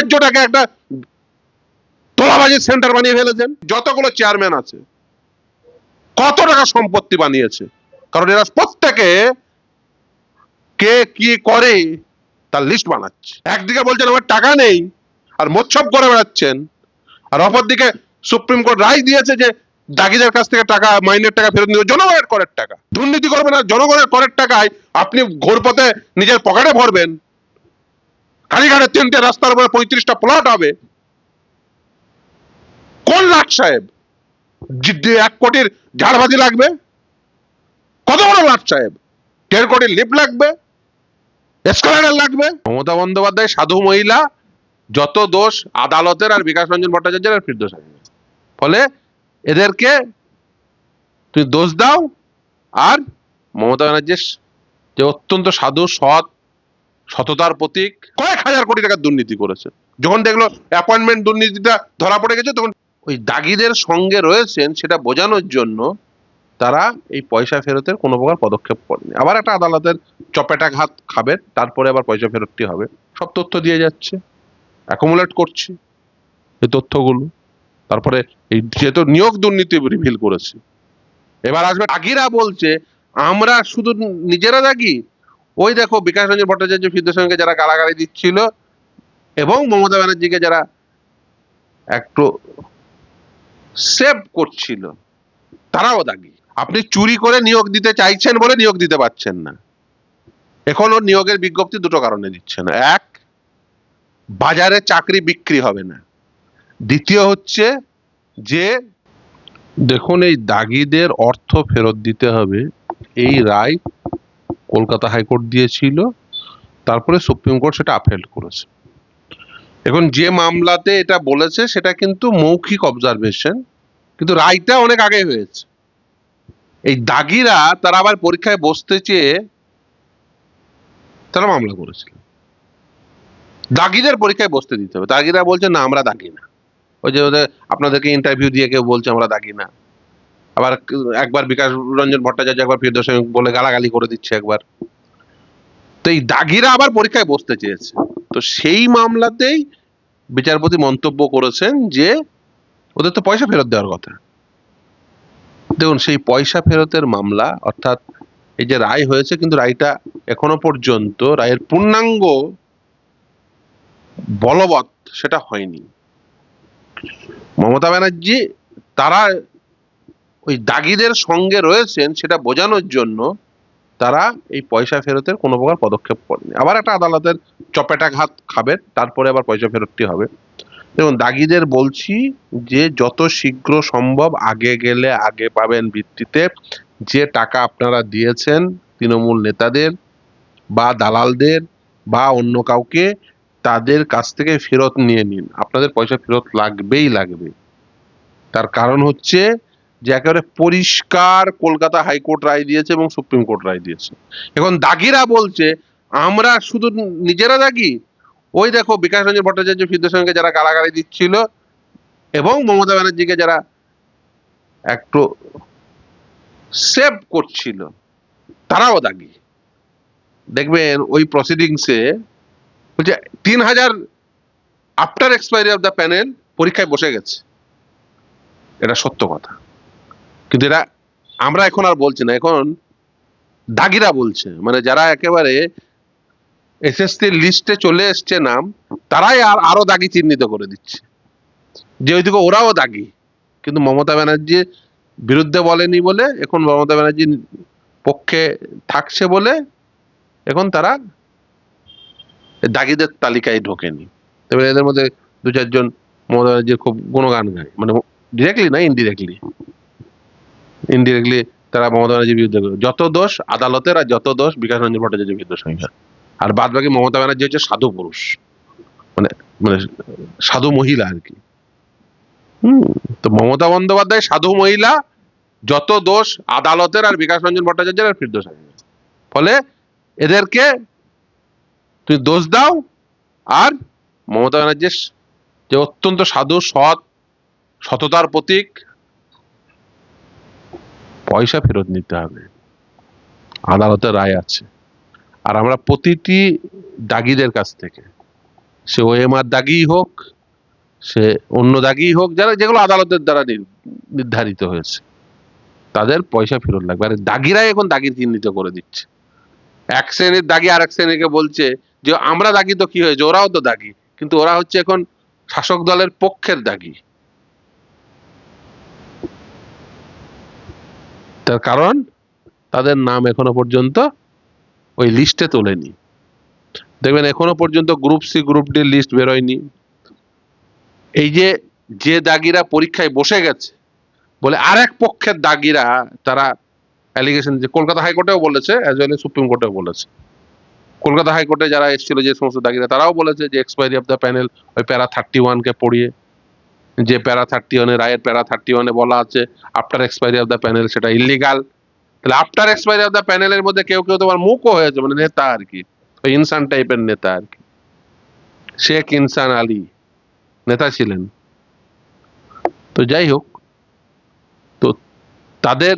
রাজ্যটাকে একটা তোলাবাজির সেন্টার বানিয়ে ফেলেছেন। যতগুলো চেয়ারম্যান আছে, কত টাকা সম্পত্তি বানিয়েছে। কারণ এরা প্রত্যেকে কে কি করে তার লিস্ট বানাচ্ছে। একদিকে বলছেন, আমার টাকা নেই। আর মোচ্ছব করে বেড়াচ্ছেন। আর অপরদিকে সুপ্রিম কোর্ট রায় দিয়েছে যে, দাগিদের কাছ থেকে টাকা, মাইনের টাকা ফেরত নিতে জনগণের করের টাকা। দুর্নীতি করবেন আর জনগণের করের টাকায় আপনি ঘোরপথে নিজের পকেটে ভরবেন। কালীঘাটে তিনটে রাস্তার উপরে পঁয়ত্রিশটা প্লট হবে। কোন লাট সাহেব? এক কোটির ঝাড়বাজি লাগবে? কত বড় লাট সাহেব? দেড় কোটির লিফট লাগবে? এসকালেটার লাগবে? মমতা বন্দ্যোপাধ্যায় সাধু মহিলা, যত দোষ আদালতের আর বিকাশ রঞ্জন ভট্টাচার্যের আর আহমেদের। ফলে এদেরকে তুই দোষ দাও, আর মমতা ব্যানার্জির যে অত্যন্ত সাধু, সৎ সততার প্রতীক। কয়েক হাজার কোটি টাকার দুর্নীতি করেছে। যখন দেখল অ্যাপয়েন্টমেন্ট দুর্নীতিটা ধরা পড়ে গেছে, তখন ওই দাগিদের সঙ্গে রয়েছেন সেটা বোঝানোর জন্য তারা এই পয়সা ফেরতের কোনো প্রকার পদক্ষেপ করেনি। আবার একটা আদালতের চপেটা ঘাত খাবে, তারপরে আবার পয়সা ফেরতটি হবে। সব তথ্য দিয়ে যাচ্ছে অ্যাকুমুলেট করছি এই তথ্যগুলো। তারপরে এই যেহেতু নিয়োগ দুর্নীতি রিভিল করেছে। এবার আসবে আগিরা বলছে, আমরা শুধু নিজেরা দাগি ওই দেখো বিকাশ রঞ্জন ভট্টাচার্য ফিরদোস যারা গালাগালি দিচ্ছিল এবং মমতা ব্যানার্জিকে যারা একটু সেভ করছিল, তারাও দাগি। আপনি চুরি করে নিয়োগ দিতে চাইছেন বলে নিয়োগ দিতে পারছেন না। এখনও নিয়োগের বিজ্ঞপ্তি দুটো কারণে দিচ্ছেন এক, বাজারে চাকরি বিক্রি হবে না। দ্বিতীয় হচ্ছে যে, দেখুন এই দাগিদের অর্থ ফেরত দিতে হবে, এই রায় কলকাতা হাইকোর্ট দিয়েছিল, তারপরে সুপ্রিম কোর্ট সেটা আপহেল্ড করেছে। এখন যে মামলাতে এটা বলেছে, সেটা কিন্তু মৌখিক অবজারভেশন কিন্তু রায়টা অনেক আগে হয়েছে। এই দাগিরা, তারা আবার পরীক্ষায় বসতে চেয়ে তারা মামলা করেছিল। দাগিদের পরীক্ষায় বসতে দিতে হবে। দাগিরা বলছে, না, আমরা দাগি না। ওই যে আপনাদেরকে ইন্টারভিউ দিয়ে কেউ বলছে, আমরা দাগি না। আবার একবার বিকাশ রঞ্জন ভট্টাচার্য একবার ফিরদোস বলে গালাগালি করে দিচ্ছে একবার। তো এই দাগিরা আবার পরীক্ষায় বসতে চেয়েছে। তো সেই মামলাতেই বিচারপতি মন্তব্য করেছেন যে ওদের তো পয়সা ফেরত দেওয়ার কথা। দেখুন, সেই পয়সা ফেরতের মামলা, অর্থাৎ এই যে রায় হয়েছে, কিন্তু রায়টা এখনও পর্যন্ত, রায়ের পূর্ণাঙ্গ বলবৎ সেটা হয়নি। মমতা ব্যানার্জি, তারা ওই দাগিদের সঙ্গে রয়েছেন সেটা বোঝানোর জন্য তারা এই পয়সা ফেরতের কোনো প্রকার পদক্ষেপ করেনি। আবার একটা আদালতের চপেটা ঘাত খাবে, তারপরে আবার পয়সা ফেরতটি হবে। এবং দাগিদের বলছি যে যত শীঘ্র সম্ভব আগে গেলে আগে পাবেন ভিত্তিতে যে টাকা আপনারা দিয়েছেন তৃণমূল নেতাদের বা দালালদের বা অন্য কাউকে, তাদের কাছ থেকে ফেরত নিয়ে নিন। আপনাদের পয়সা ফেরত লাগবেই লাগবে। তার কারণ হচ্ছে যে একেবারে পরিষ্কার কলকাতা হাইকোর্ট রায় দিয়েছে এবং সুপ্রিম কোর্ট রায় দিয়েছে। এখন দাগিরা বলছে, আমরা শুধু নিজেরা দাগি? ওই দেখো বিকাশ রঞ্জন ভট্টাচার্য ফিরদোস সঙ্গে যারা গালাগালি দিচ্ছিল এবং মমতা ব্যানার্জিকে যারা একটু সেভ করছিল, তারাও দাগি। দেখবেন ওই প্রসিডিংসে বলছে, তিন হাজার after expiry of the panel পরীক্ষায় বসে গেছে। এটা সত্য কথা। কিন্তু এটা আমরা এখন আর বলছি না, এখন দাগিরা বলছে। মানে যারা একেবারে এসএসসি লিস্টে চলে এসছে নাম, তারাই আর আরও দাগি চিহ্নিত করে দিচ্ছে। যে ওইদিকে ওরাও দাগি, কিন্তু মমতা ব্যানার্জি বিরুদ্ধে বলেনি বলে, এখন মমতা ব্যানার্জির পক্ষে থাকছে বলে, এখন তারা দাগিদের তালিকায় ঢোকেনি। তবে এদের মধ্যে দু চারজন মমতা ব্যানার্জির খুব গুণগান গায় মানে ডিরেক্টলি না ইনডিরেক্টলি ইনডিরেক্টলি তারা মমতা ব্যানার্জির বিরুদ্ধে যত দোষ আদালতের আর যত দোষ বিকাশ রঞ্জন ভট্টাচার্যের বিরুদ্ধে সংখ্যা আর বাদ বাকি মমতা ব্যানার্জি হচ্ছে সাধু পুরুষ। মানে মানে সাধু মহিলা আর কি। হম, তো মমতা বন্দ্যোপাধ্যায় সাধু মহিলা, যত দোষ আদালতের আর বিকাশ রঞ্জন ভট্টাচার্যের আর আহমেদের। ফলে এদেরকে তুই দোষ দাও, আর মমতা ব্যানার্জির যে অত্যন্ত সাধু, সৎ, সততার প্রতীক পয়সা ফেরত নিতে হবে। আদালতের রায় আছে। আর আমরা প্রতিটি দাগিদের কাছ থেকে, সে ওএমআর দাগি হোক, সে অন্য দাগি হোক, যারা যেগুলো আদালতের দ্বারা নির্ধারিত হয়েছে, তাদের পয়সা ফেরত লাগবে। আর দাগিরাই এখন দাগি চিহ্নিত করে দিচ্ছে। এক শ্রেণির দাগি আর এক শ্রেণীকে বলছে যে, আমরা দাগি তো কি হয়েছে? ওরাও তো দাগি। কিন্তু ওরা হচ্ছে এখন শাসক দলের পক্ষের দাগি। তার কারণ তাদের নাম এখনও পর্যন্ত ওই লিস্টে তোলেনি। দেখবেন এখনও পর্যন্ত group C group D list বেরোয়নি। এই যে যে দাগিরা পরীক্ষায় বসে গেছে, বলে আরেক পক্ষের দাগিরা, তারা অ্যালিগেশন যে কলকাতা হাইকোর্টেও বলেছে অ্যাজ ওয়েল সুপ্রিম কোর্টেও বলেছে। কলকাতা হাইকোর্টে যারা এসেছিল, যে সমস্ত দাগিরা, তারাও বলেছে যে এক্সপায়ারি অফ দ্য প্যানেল ওই প্যারা থার্টি ওয়ানকে পড়িয়ে যে প্যারা থার্টি ওয়ানে রায়ের প্যারা থার্টি ওয়ানে বলা আছে after expiry of the panel সেটা ইলিগাল তাহলে আফটার এক্সপায়ারি অফ দ্য প্যানেলের মধ্যে কেউ কেউ তোমার মুখও হয়েছে মানে নেতা আর কি, ওই ইনসান টাইপের নেতা আর কি। শেখ ইনসান আলী, নেতা ছিলেন। তো যাই হোক, তো তাদের,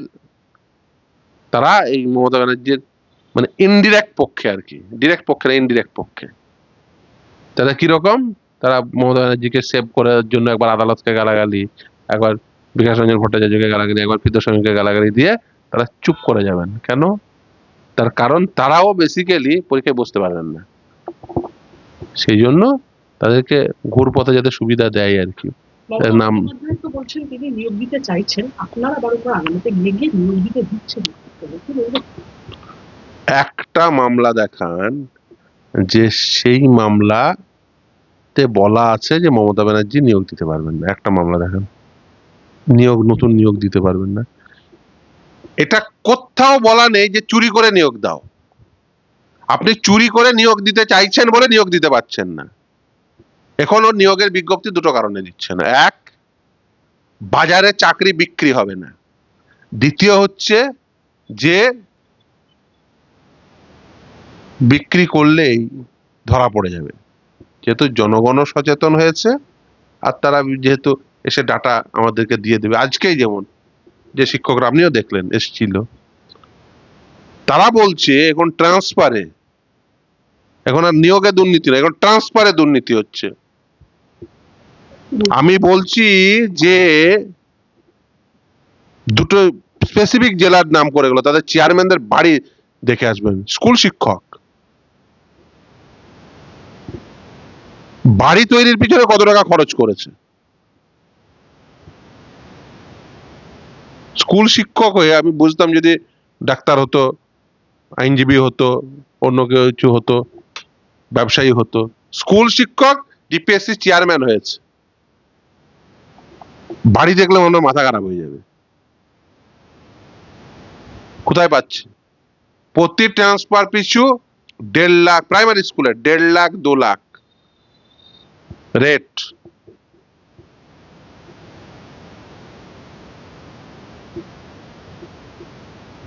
তারা এই মমতা ব্যানার্জির মানে ইনডিরেক্ট পক্ষে আর কি ডিরেক্ট পক্ষে না ইনডিরেক্ট পক্ষে। তারা কীরকম? তারা মমতা ব্যানার্জিকে সেভ করার জন্য একবার আদালতকে গালাগালি একবার বিকাশ রঞ্জন ভট্টাচার্যকে গালাগালি একবার ফিদোস্বামীকে গালাগালি দিয়ে তারা চুপ করে যাবেন কেন তার কারণ তারাও বেসিক্যালি পরীক্ষায় বসতে পারবেন না সেই জন্য তাদেরকে ঘুর পথে যাতে সুবিধা দেয় আর কি নাম- বলছেন তিনি নিয়োগ দিতে চাইছেন আপনারা বারবার আদালতে গিয়ে গিয়ে নিয়োগ দিতে দিচ্ছেন না। কি বলবেন? একটা মামলা দেখান যে সেই মামলাতে বলা আছে যে মমতা ব্যানার্জি নিয়োগ দিতে পারবেন না। একটা মামলা দেখান। নিয়োগ, নতুন নিয়োগ দিতে পারবেন না। এটা কোথাও বলা নেই যে চুরি করে নিয়োগ দাও। আপনি চুরি করে নিয়োগ দিতে চাইছেন বলে নিয়োগ দিতে পারছেন না। এখনও নিয়োগের বিজ্ঞপ্তি দুটো কারণে দিচ্ছে না। এক, বাজারে চাকরি বিক্রি হবে না। দ্বিতীয় হচ্ছে যে বিক্রি করলেই ধরা পড়ে যাবে। যেহেতু জনগণও সচেতন হয়েছে আর তারা যেহেতু এসে ডাটা আমাদেরকে দিয়ে দেবে আজকেই যেমন যে শিক্ষকরা আপনিও দেখলেন এসেছিল। তারা বলছে এখন ট্রান্সফারে এখন আর নিয়োগে দুর্নীতি না এখন ট্রান্সফারে দুর্নীতি হচ্ছে। আমি বলছি যে দুটো স্পেসিফিক জেলার নাম করে গেলো তাদের চেয়ারম্যানদের বাড়ি দেখে আসবেন স্কুল শিক্ষক। বাড়ি তৈরির পিছনে কত টাকা খরচ করেছে? স্কুল শিক্ষক হয়ে আমি বুঝতাম যদি ডাক্তার হতো, আইনজীবী হতো, অন্য কেউ কিছু হতো, ব্যবসায়ী হতো। স্কুল শিক্ষক, ডিপিএসসি চেয়ারম্যান হয়েছে। বাড়ি দেখলে হয় মাথা খারাপ হয়ে যাবে। কোথায় পাচ্ছে? প্রতি ট্রান্সফার পিছু দেড় লাখ প্রাইমারি স্কুলে দেড় লাখ, দু লাখ। রেট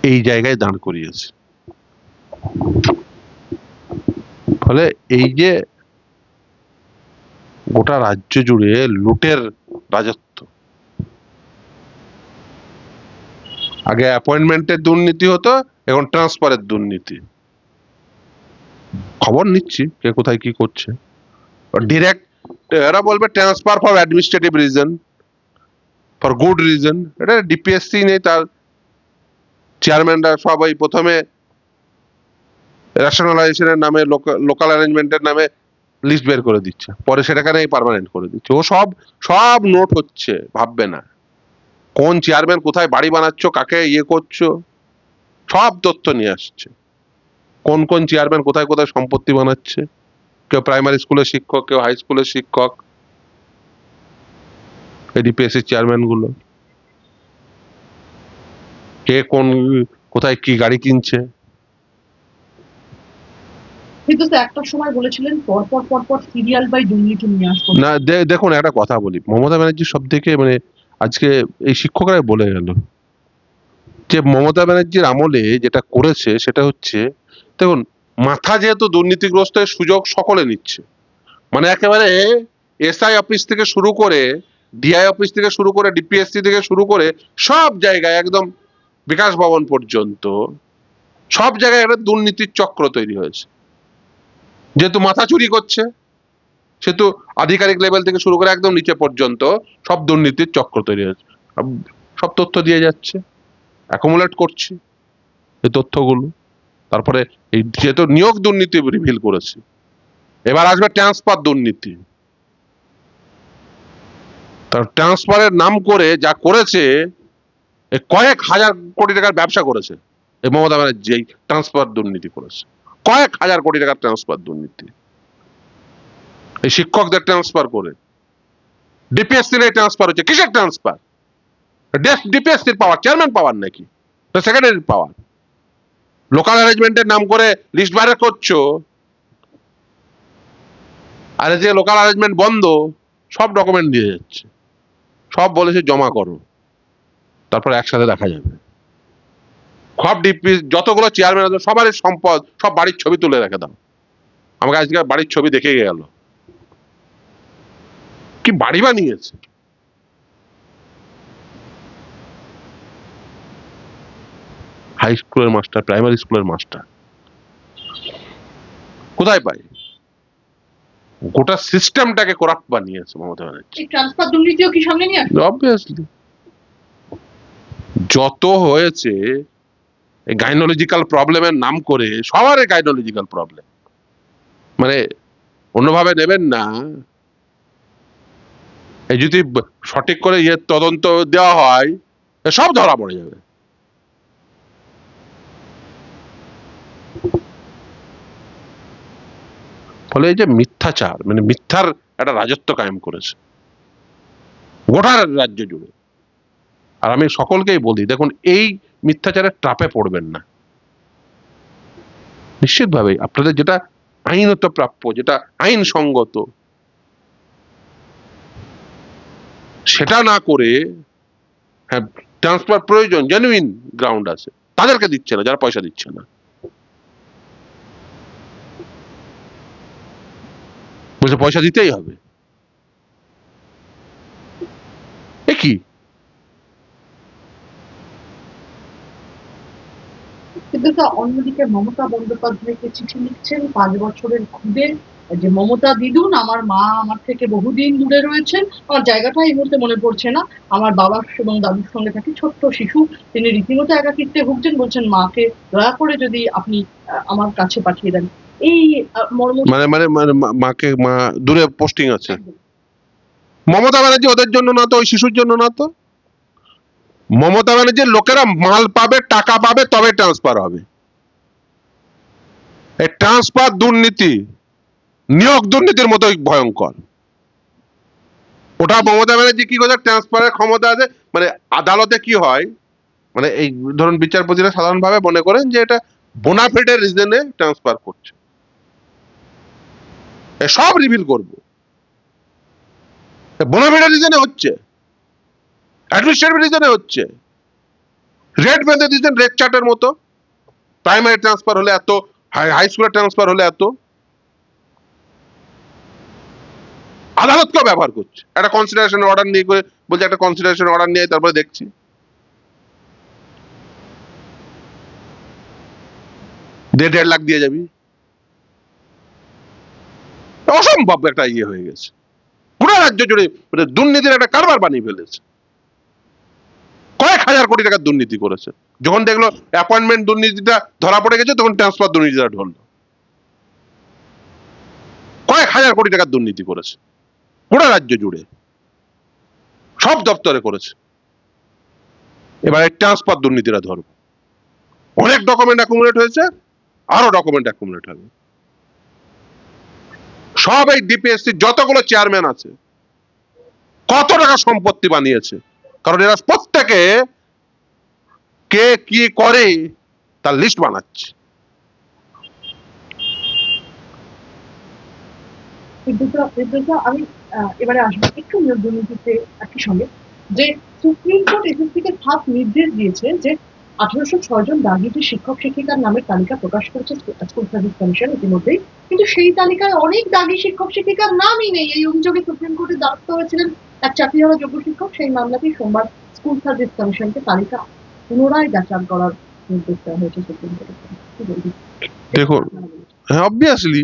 এই জায়গায় দাঁড় করিয়েছে। ফলে এই যে গোটা রাজ্য জুড়ে লুটের রাজত্ব। আগে অ্যাপয়েন্টমেন্টের দুর্নীতি হতো, এখন ট্রান্সফারের দুর্নীতি। খবর নিচ্ছি, কে কোথায় কি করছে। ডিরেক্ট এরা বলবে transfer for administrative reason for good reason এটা ডিপিএসসি নেই, তার চেয়ারম্যানরা সবাই প্রথমে রেশনালাইজেশনের নামে লোকাল অ্যারেঞ্জমেন্টের নামে লিস্ট বের করে দিচ্ছে। পরে সেটাকে নেই পার্মানেন্ট করে দিচ্ছে। ও সব সব নোট হচ্ছে, ভাববে না। কোন চেয়ারম্যান কোথায় বাড়ি বানাচ্ছ, কাকে ইয়ে করছ, সব তথ্য নিয়ে আসছে। কোন কোন চেয়ারম্যান কোথায় কোথায় সম্পত্তি বানাচ্ছে। কেউ প্রাইমারি স্কুলের শিক্ষক কেউ হাই স্কুলের শিক্ষক এডিপিএসসি চেয়ারম্যানগুলো। কে কোন কোথায় কি গাড়ি কিনছে? না দেখুন একটা কথা বলি। মমতা ব্যানার্জি সব থেকে মানে আজকে এই শিক্ষকরাই বলে গেল। যে মমতা ব্যানার্জির আমলে যেটা করেছে সেটা হচ্ছে দেখুন মাথা যেহেতু দুর্নীতিগ্রস্ত সুযোগ সকলে নিচ্ছে মানে একেবারে এসআই অফিস থেকে শুরু করে ডিআই অফিস থেকে শুরু করে ডিপিএসসি থেকে শুরু করে সব জায়গায় একদম বিকাশ ভবন পর্যন্ত সব জায়গায় একটা দুর্নীতির চক্র তৈরি হয়েছে। যেহেতু মাথা চুরি করছে, সেহেতু আধিকারিক লেভেল থেকে শুরু করে একদম নিচে পর্যন্ত সব দুর্নীতির চক্র তৈরি হয়েছে। সব- তথ্য দিয়ে যাচ্ছে, অ্যাকুমুলেট করছি এই তথ্যগুলো। তারপরে এই যেহেতু নিয়োগ দুর্নীতি রিভিল করেছে, এবার আসবে ট্রান্সফার দুর্নীতি। ট্রান্সফারের নাম করে যা করেছে কয়েক হাজার কোটি টাকার ব্যবসা করেছে এই মমতা ব্যানার্জি এই ট্রান্সফার দুর্নীতি করেছে। কয়েক হাজার কোটি টাকার ট্রান্সফার দুর্নীতি। এই শিক্ষকদের ট্রান্সফার করে। ডিপিএসসি এর ট্রান্সফার হচ্ছে। কিসের ট্রান্সফার ডিপিএসসি এর পাওয়ার চেয়ারম্যান পাওয়ার নাকি? সেক্রেটারি পাওয়ার লোকাল অ্যারেঞ্জমেন্টের নাম করে লিস্ট বাইরে করছ। আর যে লোকাল অ্যারেঞ্জমেন্ট বন্ধ, সব ডকুমেন্ট দিয়ে যাচ্ছে। সব বলেছে জমা করো। তারপর একসাথে দেখা যাবে। সব ডিপি যতগুলো চেয়ারম্যান আছে, সবারই সম্পদ, সব বাড়ির ছবি তুলে রেখে দাও। আমাকে আজকে বাড়ির ছবি দেখে গেল। কি বাড়ি বানিয়েছে? হাই স্কুলের মাস্টার প্রাইমারি স্কুলের মাস্টার কোথায় পাই গোটা সিস্টেমটাকে করাপ্ট বানিয়েছে মমতা ব্যানার্জি। ট্রান্সফার দুর্নীতিও কি সামনে নিয়ে আসবে? অবভিয়াসলি যত হয়েছে গাইনোলজিক্যাল প্রবলেমের নাম করে সবারই গাইনোলজিক্যাল প্রবলেম মানে অন্যভাবে নেবেন না। এই যদি সঠিক করে ইয়ে তদন্ত দেওয়া হয় সব ধরা পড়ে যাবে। ফলে যে মিথ্যাচার মানে মিথ্যার একটা রাজত্ব কায়েম করেছে। গোটা রাজ্য জুড়ে। আর আমি সকলকেই বলি, দেখুন, এই মিথ্যাচারের ট্রাপে পড়বেন না। নিশ্চিতভাবে আপনাদের যেটা আইনত প্রাপ্য, যেটা আইনসঙ্গত, সেটা না করে হ্যাঁ ট্রান্সফার প্রয়োজন জেনুইন গ্রাউন্ড আছে। তাদেরকে দিচ্ছে না, যারা পয়সা দিচ্ছে না। বলছে পয়সা দিতেই হবে। এ কি? অন্যদিকে মমতা বন্দ্যোপাধ্যায়কে চিঠি লিখছেন পাঁচ বছরের খুদে, যে মমতা দিদুন, আমার মা আমার থেকে বহুদিন দূরে রয়েছেন আমার জায়গাটা এই মুহূর্তে মনে পড়ছে না। আমার বাবা এবং দাদুর সঙ্গে থাকি ছোট্ট শিশু, তিনি রীতিমতো একাকিত্বে ভুগছেন, বলছেন, মাকে দয়া করে যদি আপনি আমার কাছে পাঠিয়ে দেন। এই মর্ম মানে মানে মানে মাকে মা দূরে পোস্টিং আছে। মমতা ব্যানার্জি ওদের জন্য না তো ওই শিশুর জন্য না তো? মমতা ব্যানার্জির লোকেরা মাল পাবে টাকা পাবে তবে ট্রান্সফার হবে। এই ট্রান্সফার দুর্নীতি নিয়োগ দুর্নীতির মতোই ভয়ঙ্কর। ওটা মমতা ব্যানার্জি কি করে ট্রান্সফারের ক্ষমতা আছে। মানে আদালতে কি হয়? মানে এই ধরুন বিচারপতিরা সাধারণভাবে মনে করেন যে এটা বোনাফিডের রিজনে ট্রান্সফার করছে। সব রিভিল করব। বোনাফিডের রিজনে হচ্ছে। অ্যাডমিনিস্ট্রেটিভ রিজনে হচ্ছে। রেড বেঁধে দিয়েছেন রেড চার্টের মতো। প্রাইমারি ট্রান্সফার হলে এত হাই স্কুলের ট্রান্সফার হলে এত। আদালতকেও ব্যবহার করছে। একটা কনসিডারেশন অর্ডার নিয়ে করে বলছে, একটা কনসিডারেশন অর্ডার নিয়ে তারপরে দেখছি। দেড় দেড় লাখ দিয়ে যাবি। অসম্ভব একটা ইয়ে হয়ে গেছে। পুরো রাজ্য জুড়ে মানে দুর্নীতির একটা কারবার বানিয়ে ফেলেছে। কয়েক হাজার কোটি টাকার দুর্নীতি করেছে। যখন দেখল অ্যাপয়েন্টমেন্ট দুর্নীতিটা ধরা পড়ে গেছে, তখন ট্রান্সফার দুর্নীতিটা ঢললো। কয়েক হাজার কোটি টাকার দুর্নীতি করেছে। পুরো রাজ্য জুড়ে। সব দপ্তরে করেছে। এবারে ট্রান্সফার দুর্নীতিটা ধরবো। অনেক ডকুমেন্ট অ্যাকুমুলেট হয়েছে, আরও ডকুমেন্ট অ্যাকুমুলেট হবে। সব এই ডিপিএসসি যতগুলো চেয়ারম্যান আছে, কত টাকা সম্পত্তি বানিয়েছে? কারণ এরা প্রত্যেকে কে কি করে তার লিস্ট বানাচ্ছে। আমি এবারে আসব একটু দুর্নীতিতে একই সঙ্গে। যে সুপ্রিম কোর্ট এসএসসিকে সাত নির্দেশ দিয়েছে যে আঠারোশো ছয় জন দাগিটি শিক্ষক শিক্ষিকার নামের তালিকা প্রকাশ করেছে স্কুল সার্ভিস কমিশন ইতিমধ্যেই। কিন্তু সেই তালিকায় অনেক দাগি শিক্ষক শিক্ষিকার নামই নেই। এই অভিযোগে সুপ্রিম কোর্টের দ্বারস্থ হয়েছিলেন এক চাকরিহারা যোগ্য শিক্ষক। সেই মামলাতেই সোমবার স্কুল সার্ভিস কমিশনকে তালিকা পুনরায় যাচাই করার নির্দেশ দেওয়া হয়েছে সুপ্রিম কোর্টের? দেখুন হ্যাঁ অবভিয়াসলি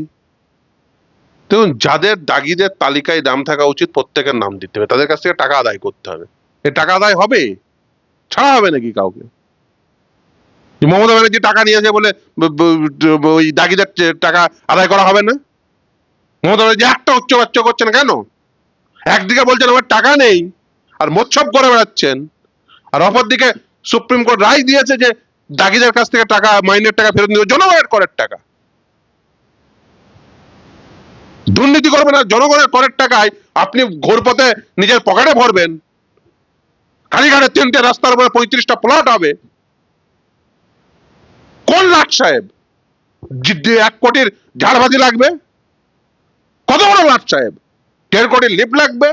দেখুন, যাদের দাগিদের তালিকায় নাম থাকা উচিত প্রত্যেকের নাম দিতে হবে। তাদের কাছ থেকে টাকা আদায় করতে হবে। এ টাকা আদায় হবে? ছাড়া হবে নাকি কাউকে? মমতা ব্যানার্জি টাকা নিয়েছে বলে ওই দাগিদার টাকা আদায় করা হবে না? মমতা ব্যানার্জি একটা উচ্চ বাচ্চ করছেন কেন? একদিকে বলছেন আমার টাকা নেই, আর মোচ্ছব করে বেড়াচ্ছেন, আর অপরদিকে সুপ্রিম কোর্ট রায় দিয়েছে যে দাগিদার কাছ থেকে টাকা, মাইনের টাকা ফেরত নিতে জনগণের করের টাকা। দুর্নীতি করবেন আর জনগণের করের টাকায় আপনি ঘোরপথে নিজের পকেটে ভরবেন। কালীঘাটে তিনটে রাস্তার উপরে পঁয়ত্রিশটা প্লট হবে। কোন লাট সাহেব? এক কোটির ঝাড়বাজি লাগবে? কত বড় লাট সাহেব? দেড় কোটির লিফট লাগবে?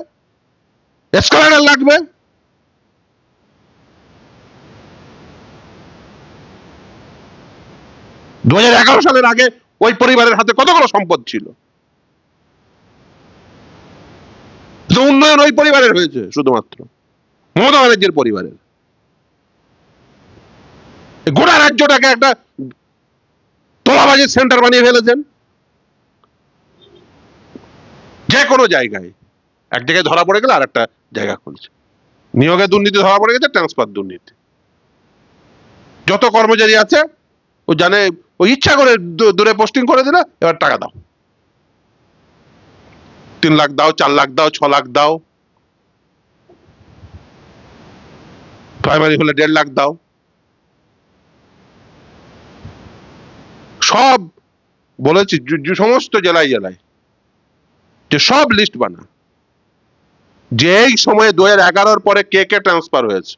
এসকালেটার লাগবে? দু হাজার এগারো সালের আগে ওই পরিবারের হাতে কতগুলো সম্পদ ছিল? উন্নয়ন ওই পরিবারের হয়েছে, শুধুমাত্র। মমতা ব্যানার্জির পরিবারের। গোটা রাজ্যটাকে একটা তোলাবাজির সেন্টার বানিয়ে ফেলেছেন। যে কোনো জায়গায়। এক জায়গায় ধরা পড়ে গেলে আর একটা জায়গা খুলছে নিয়োগে দুর্নীতি ধরা পড়ে গেছে, ট্রান্সফার দুর্নীতি। যত কর্মচারী আছে, ও জানে, ও ইচ্ছা করে দূরে পোস্টিং করে দিলে, এবার টাকা দাও। তিন লাখ দাও, চার লাখ দাও, ছ লাখ দাও। প্রাইমারি হলে দেড় লাখ দাও। সব বলেছি সমস্ত জেলায় জেলায়, যে সব লিস্ট বানা। যে এই সময়ে দু হাজার এগারোর পরে কে কে ট্রান্সফার হয়েছে?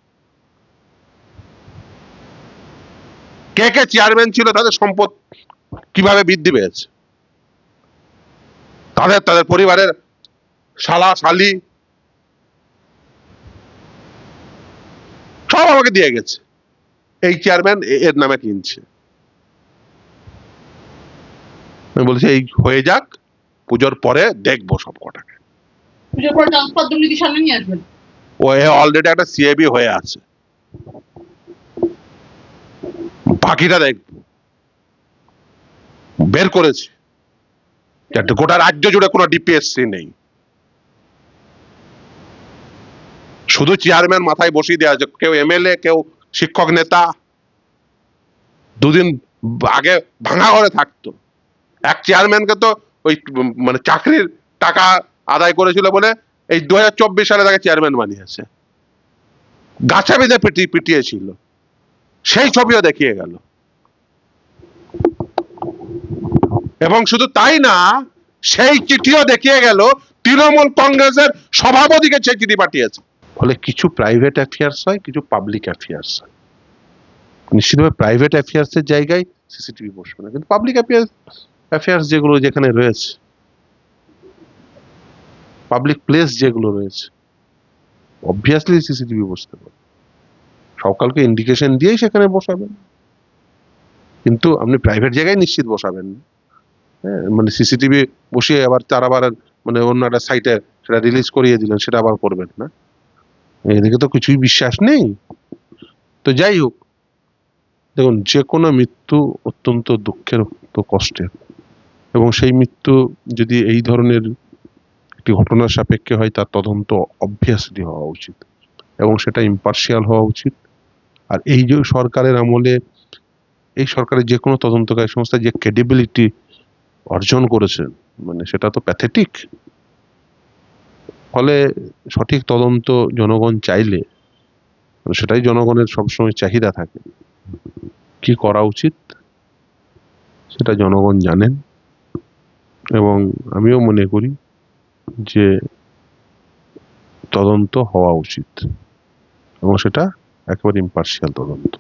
কে কে চেয়ারম্যান ছিল, তাদের সম্পদ কীভাবে বৃদ্ধি পেয়েছে? তাদের তাদের পরিবারের শালা, শালি সব আমাকে দিয়ে গেছে। এই চেয়ারম্যান এর নামে কিনছে। আমি বলছি এই হয়ে যাক পুজোর পরে দেখব সব কটাকে। পুজোর পরে ট্রান্সফার দুর্নীতি সামনে নিয়ে আসবেন ও অলরেডি একটা সিএবি হয়ে আছে। বাকিটা দেখব বের করেছে। গোটা রাজ্য জুড়ে কোনো ডিপিএসসি নেই। শুধু চেয়ারম্যান মাথায় বসিয়ে দেওয়া আছে কেউ এমএলএ কেউ শিক্ষক নেতা। দুদিন আগে ভাঙা ঘরে থাকতো। এক চেয়ারম্যানকে তো ওই মানে চাকরির টাকা আদায় করেছিল বলে এই দু সালে তাকে চেয়ারম্যান বানিয়েছে। গাছে বেঁধে পিটি, পিটিয়েছিল। সেই ছবিও দেখিয়ে গেল। এবং শুধু তাই না, সেই চিঠিও দেখিয়ে গেল, তৃণমূল কংগ্রেসের সভাপতিকে সেই চিঠি পাঠিয়েছে। ফলে কিছু প্রাইভেট অ্যাফেয়ার্স হয়, কিছু পাবলিক অ্যাফেয়ার্স হয়। নিশ্চিতভাবে প্রাইভেট অ্যাফেয়ার্সের জায়গায় সিসিটিভি বসবে না। কিন্তু পাবলিক অ্যাফেয়ার্স যেগুলো যেখানে রয়েছে পাবলিক প্লেস যেগুলো রয়েছে অবভিয়াসলি সিসিটিভি বসতে পারে। সকালকে ইন্ডিকেশন দিয়েই সেখানে বসাবেন। কিন্তু আপনি প্রাইভেট জায়গায় নিশ্চিত বসাবেন হ্যাঁ মানে সিসিটিভি বসিয়ে আবার তার আবার মানে অন্য একটা সাইটে সেটা রিলিজ করিয়ে দিলেন, সেটা আবার করবেন না। এদিকে তো কিছুই বিশ্বাস নেই। তো যাই হোক, দেখুন যে কোনো মৃত্যু অত্যন্ত দুঃখের, অত্যন্ত কষ্টের। এবং সেই মৃত্যু যদি এই ধরনের একটি ঘটনার সাপেক্ষে হয়, তার তদন্ত অবভিয়াসলি হওয়া উচিত এবং সেটা ইম্পার্শিয়াল হওয়া উচিত। আর এই যে সরকারের আমলে, এই সরকারের যে কোনো তদন্তকারী সংস্থা যে ক্রেডিবিলিটি অর্জন করেছে মানে সেটা তো প্যাথেটিক ফলে সঠিক তদন্ত জনগণ চাইলে মানে সেটাই জনগণের সবসময় চাহিদা থাকে। কি করা উচিত, সেটা জনগণ জানেন। এবং আমিও মনে করি যে তদন্ত হওয়া উচিত। এবং সেটা একেবারে ইম্পার্শিয়াল তদন্ত।